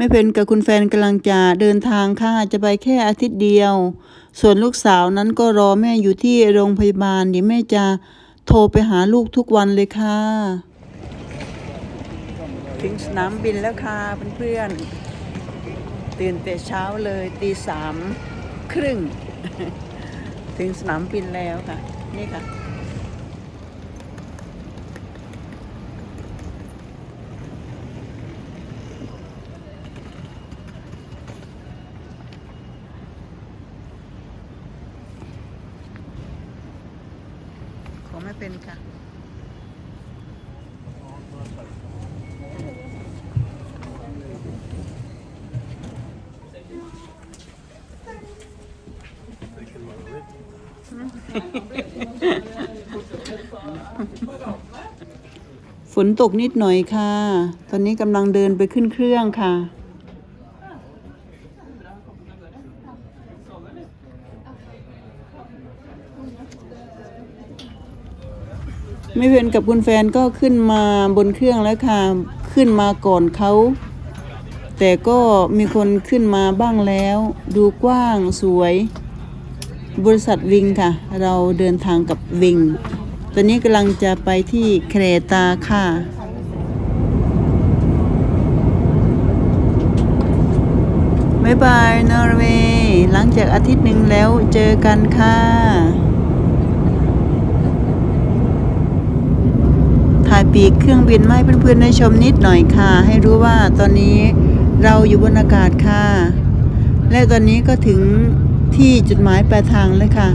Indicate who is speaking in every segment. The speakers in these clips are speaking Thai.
Speaker 1: แม่เพนกับคุณแฟนกำลังจะเดินทางค่ะจะไปแค่อาทิตย์เดียว ส่วนลูกสาวนั้นก็รอแม่อยู่ที่โรงพยาบาลเดี๋ยวแม่จะโทรไปหาลูกทุกวันเลยค่ะ ถึงสนามบินแล้วค่ะเพื่อนๆตื่นแต่เช้าเลยตีสามครึ่ง ถึงสนามบินแล้วค่ะ นี่ค่ะ ขอไม่เป็นค่ะ ฝนตกนิดหน่อยค่ะ ตอนนี้กำลังเดินไปขึ้นเครื่องค่ะ ไม่เวนกับคุณแฟนก็ขึ้นมาบนเครื่องแล้วค่ะ ขึ้นมาก่อนเขาแต่ก็มีคนขึ้นมาบ้างแล้ว ดูกว้างสวย บริษัทวิงค่ะ เราเดินทางกับวิง ตอนนี้กำลังจะไปที่เครตาค่ะ บ๊ายบายนอร์เวย์หลังจากอาทิตย์หนึ่งแล้วเจอกันค่ะ ถ่ายปีกเครื่องบินมาให้เพื่อนๆได้ชมนิดหน่อยค่ะ ให้รู้ว่าตอนนี้เราอยู่บนอากาศค่ะ และตอนนี้ก็ถึง ที่จุดหมายปลายทางแล้วค่ะ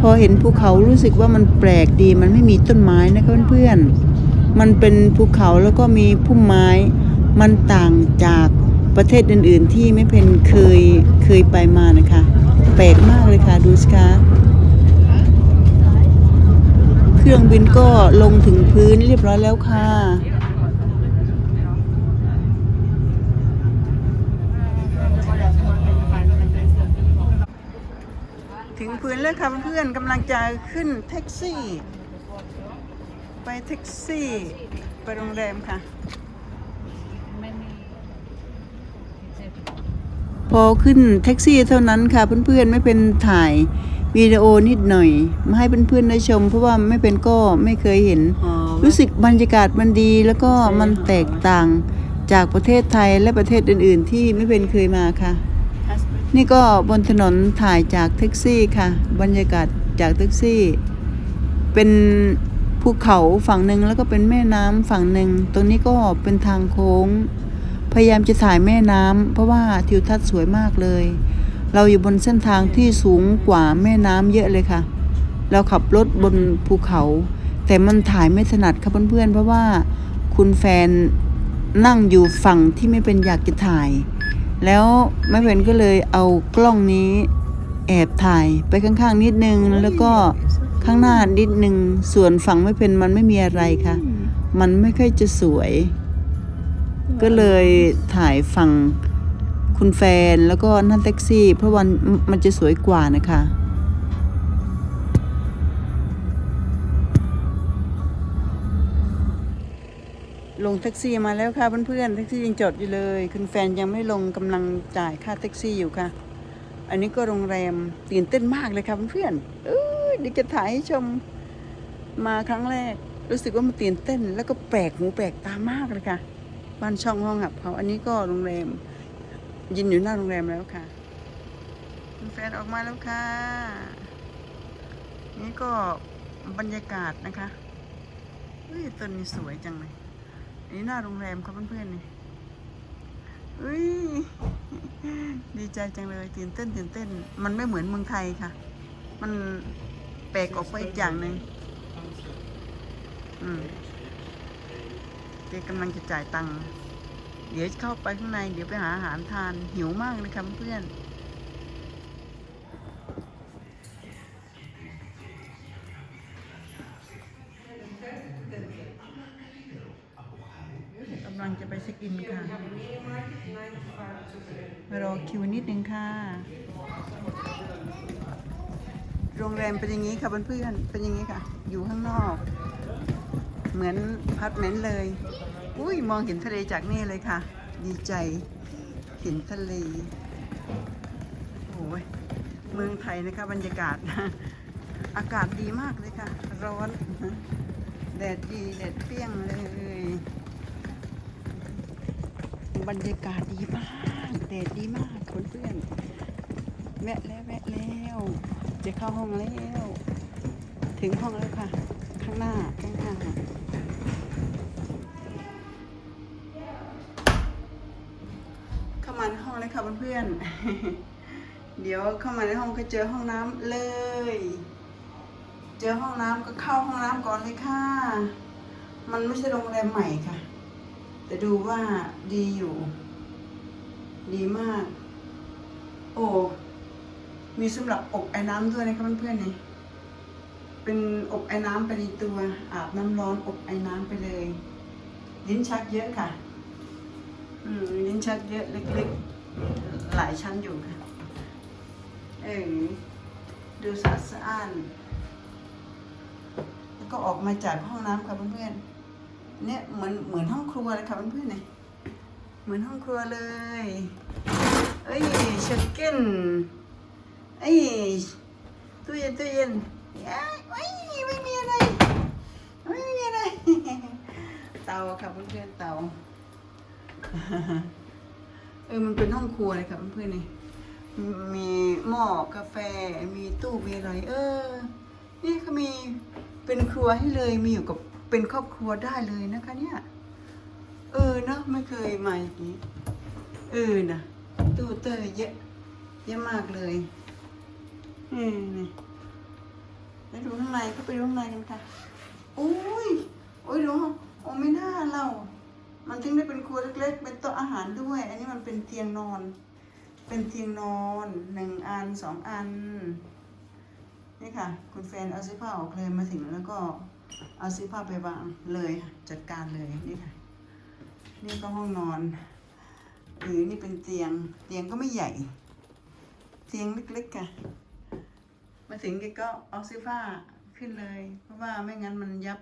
Speaker 1: พอเห็นภูเขารู้สึกว่ามันแปลกดีมันไม่มีต้นไม้นะคะเพื่อนๆมันเป็นภูเขาแล้วก็มีพุ่มไม้ มันต่างจากประเทศอื่น ๆ ที่ไม่เป็นเคยเคยไปมานะคะ แปลกมากเลยค่ะดูสิคะเครื่องบินก็ลงถึงพื้นเรียบร้อยแล้วค่ะ ถึงพื้นแล้วค่ะเพื่อนๆกำลังจะขึ้นแท็กซี่ ไปแท็กซี่ ไปโรงแรมค่ะ พอขึ้นแท็กซี่เท่านั้นค่ะเพื่อนๆไม่เป็นถ่ายวิดีโอนิดหน่อย มาให้เพื่อนๆได้ชม เพราะว่าไม่เป็นก็ไม่เคยเห็น รู้สึกบรรยากาศมันดีแล้วก็มันแตกต่างจากประเทศไทยและประเทศอื่นๆ ที่ไม่เป็นเคยมาค่ะ นี่ก็บนถนนถ่ายจากแท็กซี่ค่ะ บรรยากาศจากแท็กซี่ เป็นภูเขาฝั่งหนึ่งแล้วก็เป็นแม่น้ำฝั่งหนึ่งตรงนี้ก็เป็นทางโค้ง พยายามจะถ่ายแม่น้ำเพราะว่าทิวทัศน์สวยมากเลย เราอยู่บนเส้นทางที่สูงกว่าแม่น้ำเยอะเลยค่ะ เราขับรถบนภูเขา แต่มันถ่ายไม่ถนัดค่ะเพื่อนๆเพราะว่าคุณแฟนนั่งอยู่ฝั่งที่ไม่เป็นอยากจะถ่าย แล้วแม่เพนก็เลยเอากล้องนี้แอบถ่ายไปข้างๆนิดนึงแล้วก็ข้างหน้านิดนึงส่วนฝั่งไม่เป็นมันไม่มีอะไรค่ะ มันไม่ค่อยจะสวย ก็เลยถ่ายฝั่งคุณแฟนแล้วก็นั่งแท็กซี่ เพราะวันมันจะสวยกว่านะคะ ลงแท็กซี่มาแล้วค่ะเพื่อนๆแท็กซี่ยังจอดอยู่เลย คุณแฟนยังไม่ลงกำลังจ่ายค่าแท็กซี่อยู่ค่ะ อันนี้ก็โรงแรมตื่นเต้นมากเลยค่ะเพื่อนๆเออเดี๋ยวจะถ่ายให้ชมมาครั้งแรก รู้สึกว่ามันตื่นเต้น แล้วก็แปลกหูแปลกตามากเลยค่ะบ้านช่องห้องหับเขาอันนี้ก็โรงแรม ยินอยู่หน้าโรงแรมแล้วค่ะคุณแฟนออกมาแล้วค่ะ นี่ก็บรรยากาศนะคะเฮ้ยต้นนี้สวยจังเลย นนี้หน้าโรงแรมครับเพื่อนๆนี่อุ้ยดีใจจังเลยตื่นเต้นตื่นเต้น มันไม่เหมือนเมืองไทยค่ะ มันแปลกออกไปอีกอย่างหนึ่งอืมเด็กกำลังจะจ่ายตังค์เดี๋ยวเข้าไปข้างใน เดี๋ยวไปหาอาหารทานหิวมากเลยครับเพื่อน ไปเช็คอินค่ะ มารอคิวนิดนึงค่ะ โรงแรมเป็นอย่างนี้ค่ะเพื่อนๆเป็นอย่างนี้ค่ะ อยู่ข้างนอก เหมือนพาร์เมนต์เลย อุ้ยมองเห็นทะเลจากนี่เลยค่ะ ดีใจ
Speaker 2: เห็นทะเล โอ้ย เมืองไทยนะคะบรรยากาศ อากาศดีมากเลยค่ะ ร้อน แดดดี แดดเปรี้ยงเลย บรรยากาศดีมากแดดดีมากเพื่อนๆแวะแล้วแวะแล้ว จะเข้าห้องแล้ว ถึงห้องแล้วค่ะ ข้างหน้าข้างหน้าเข้ามาในห้องเลยค่ะเพื่อนๆเดี๋ยวเข้ามาในห้องก็เจอห้องน้ำเลย เจอห้องน้ำก็เข้าห้องน้ำก่อนเลยค่ะ มันไม่ใช่โรงแรมใหม่ค่ะ แต่ดูว่าดีอยู่ ดีมาก โอ้ มีสำหรับอบไอ้น้ำด้วยนะคะเพื่อนๆนี่เป็นอบไอ้น้ำไปในตัว อาบน้ำร้อนอบไอ้น้ำไปเลย ลิ้นชักเยอะค่ะ อืมลิ้นชักเยอะเล็กๆ หลายชั้นอยู่ค่ะ เออดูสะอาดแล้วก็ออกมาจากห้องน้ำค่ะเพื่อนๆ เนี่ยเหมือนเหมือนห้องครัวเลยค่ะเพื่อนๆเนี่ยเหมือนห้องครัวเลย เอ้ยเช็คเก้นเอ้ยตู้เย็นตู้เย็นเอ้ยไม่มีอะไรไม่มีอะไร เตาค่ะเพื่อนๆเตาเออมันเป็นห้องครัวเลยค่ะเพื่อนๆนี่ยมีหม้อกาแฟ มีตู้มีอะไรเออ นี่เขามีเป็นครัวให้เลยมีอยู่กับ เป็นครอบครัวได้เลยนะคะเนี่ย เออเนาะไม่เคยมาอย่างนี้ เออนะตู้เตอร์เยอะเยอะมากเลยเออนี่แล้วดูข้างในก็ไปดูข้างในกันค่ะโอ้ยโอ้ยดูโอ้ไม่น่าเรา มันถึงได้เป็นครัวเล็กๆ เป็นโต๊ะอาหารด้วย อันนี้มันเป็นเตียงนอน เป็นเตียงนอนหนึ่งอันสองอัน นี่ค่ะ คุณแฟนเอาเสื้อผ้าออกเลยมาถึงแล้วก็ เอาเสื้อผ้าไปวางเลยจัดการเลยนี่ค่ะ นี่ก็ห้องนอนหรือนี่เป็นเตียงเตียงก็ไม่ใหญ่ เตียงเล็กๆค่ะ มาถึงแกก็เอาเสื้อผ้าขึ้นเลย เพราะว่าไม่งั้นมันยับ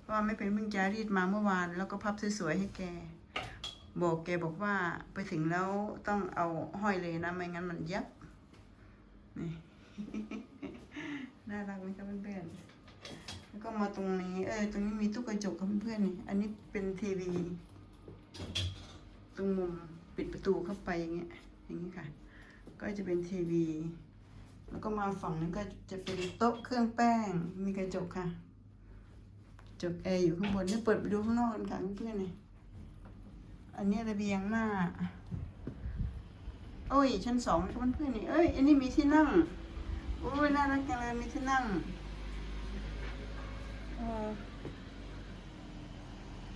Speaker 2: เพราะว่าไม่เป็นเพิ่งจะรีดมาเมื่อวาน แล้วก็พับสวยๆให้แก บอกแกบอกว่าไปถึงแล้วต้องเอาห้อยเลยนะ ไม่งั้นมันยับ นี่ น่ารักไหมครับเพื่อนๆ แล้วก็มาตรงนี้ เออ ตรงนี้มีตู้กระจกครับเพื่อนๆนี่ อันนี้เป็นทีวี ตรงมุมปิดประตูเข้าไปอย่างเงี้ย อย่างนี้ค่ะ ก็จะเป็นทีวี แล้วก็มาฝั่งนั้นก็จะเป็นโต๊ะเครื่องแป้ง มีกระจกค่ะ จกแอร์อยู่ข้างบนเนี่ยเปิดไปดูข้างนอกกันค่ะเพื่อนๆนี่ อันนี้ระเบียงหน้า โอ้ย ชั้นสองเพื่อนๆนี่ เอ้ย อันนี้มีที่นั่ง โอ้ย น่ารักจังเลยมีที่นั่ง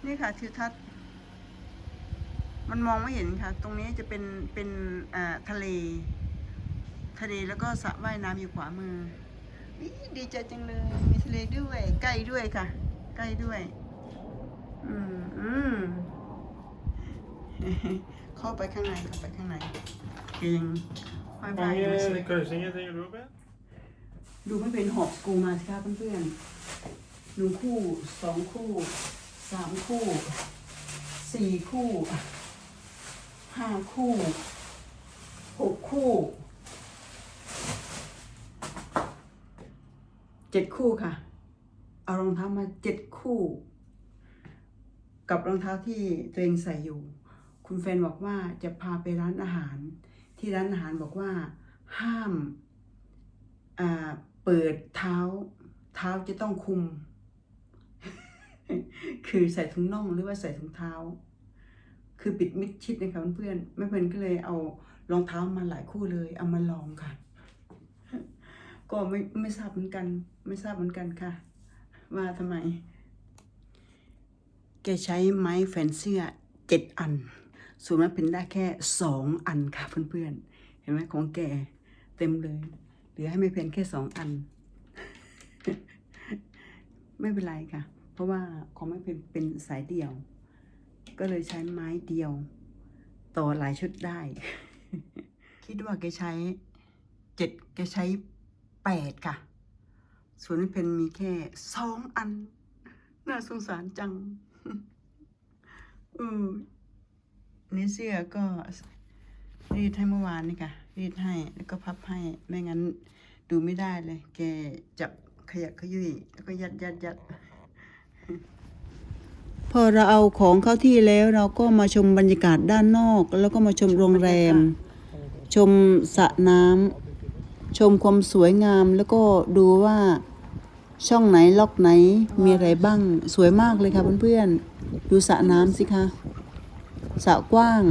Speaker 2: นี่ค่ะทิวทัศน์มันมองไม่เห็นค่ะ ตรงนี้จะเป็นเป็นอ่าทะเล ทะเลแล้วก็สระว่ายน้ำอยู่ขวามืออิ๊ยดีใจจังเลย มีทะเลด้วย ใกล้ด้วยค่ะ ใกล้ด้วย อืมอืมเข้าไปข้างในเข้าไปข้างในเองบายบาย
Speaker 3: Hvor
Speaker 2: มา
Speaker 3: mange
Speaker 2: สิ
Speaker 3: krøsinger tenker du på?
Speaker 2: ดูไม่เป็นหอบสกูมาสิคะเพื่อนๆห นึ่งคู่สองคู่สามคู่สี่คู่ห้าคู่หกคู่เจ็ดคู่ค่ะ เอารองเท้ามาเจ็ดคู่ กับรองเท้าที่ตัวเองใส่อยู่ คุณแฟนบอกว่าจะพาไปร้านอาหาร ที่ร้านอาหารบอกว่าห้ามเปิดเท้า เท้าจะต้องคุม คือใส่ถุงน่องหรือว่าใส่ถุงเท้า คือปิดมิดชิดนะคะเพื่อนๆแม่เพื่อนก็เลยเอารองเท้ามาหลายคู่เลย เอามาลองค่ะ ก็ไม่ไม่ทราบเหมือนกัน ไม่ทราบเหมือนกันค่ะ ว่าทำไม แกใช้ไม้แฟนเสื้อเจ็ดอัน ส่วนมันเป็นได้แค่สองอันค่ะเพื่อนๆ เห็นไหมของแกเต็มเลยเหลือให้ไม่เพียงแค่สองอัน ไม่เป็นไรค่ะ ราะว่าของไม่เป็นเป็นสายเดี่ยว ก็เลยใช้ไม้เดียว ต่อหลายชุดได้ คิดว่าแกใช้เจ็ดแกใช้แปดค่ะ ส่วนไม่เป็นมีแค่สองอัน น่าสงสารจังอือนี่เสื้อก็
Speaker 1: รีดให้เมื่อวานนี่ค่ะรีดให้แล้วก็พับให้ไม่งั้นดูไม่ได้เลย แกจับขยักขยุยแล้วก็ยัดยัดยัด พอเราเอาของเข้าที่แล้วเราก็มาชมบรรยากาศด้านนอก แล้วก็มาชมโรงแรม ชมสระน้ำชมความสวยงาม แล้วก็ดูว่าช่องไหนล็อกไหนมีอะไรบ้างสวยมากเลยค่ะเพื่อนๆดูสระน้ำสิคะสระกว้าง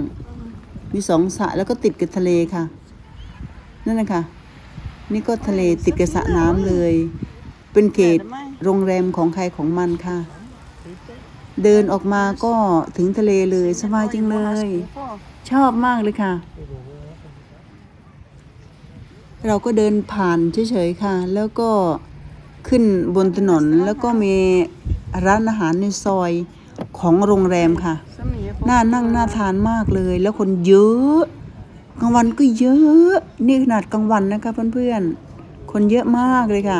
Speaker 1: มีสองสระแล้วก็ติดกับทะเลค่ะ นั่นนะคะนี่ก็ทะเลติดกับสระน้ำเลย เป็นเขต โรงแรมของใครของมันค่ะ เดินออกมาก็ถึงทะเลเลยสบายจังเลย ชอบมากเลยค่ะ เราก็เดินผ่านเฉยๆค่ะ แล้วก็ขึ้นบนถนนแล้วก็มีร้านอาหารในซอยของโรงแรมค่ะ น่านั่งน่าทานมากเลย แล้วคนเยอะกลางวันก็เยอะ นี่ขนาดกลางวันนะคะเพื่อนๆ คนเยอะมากเลยค่ะ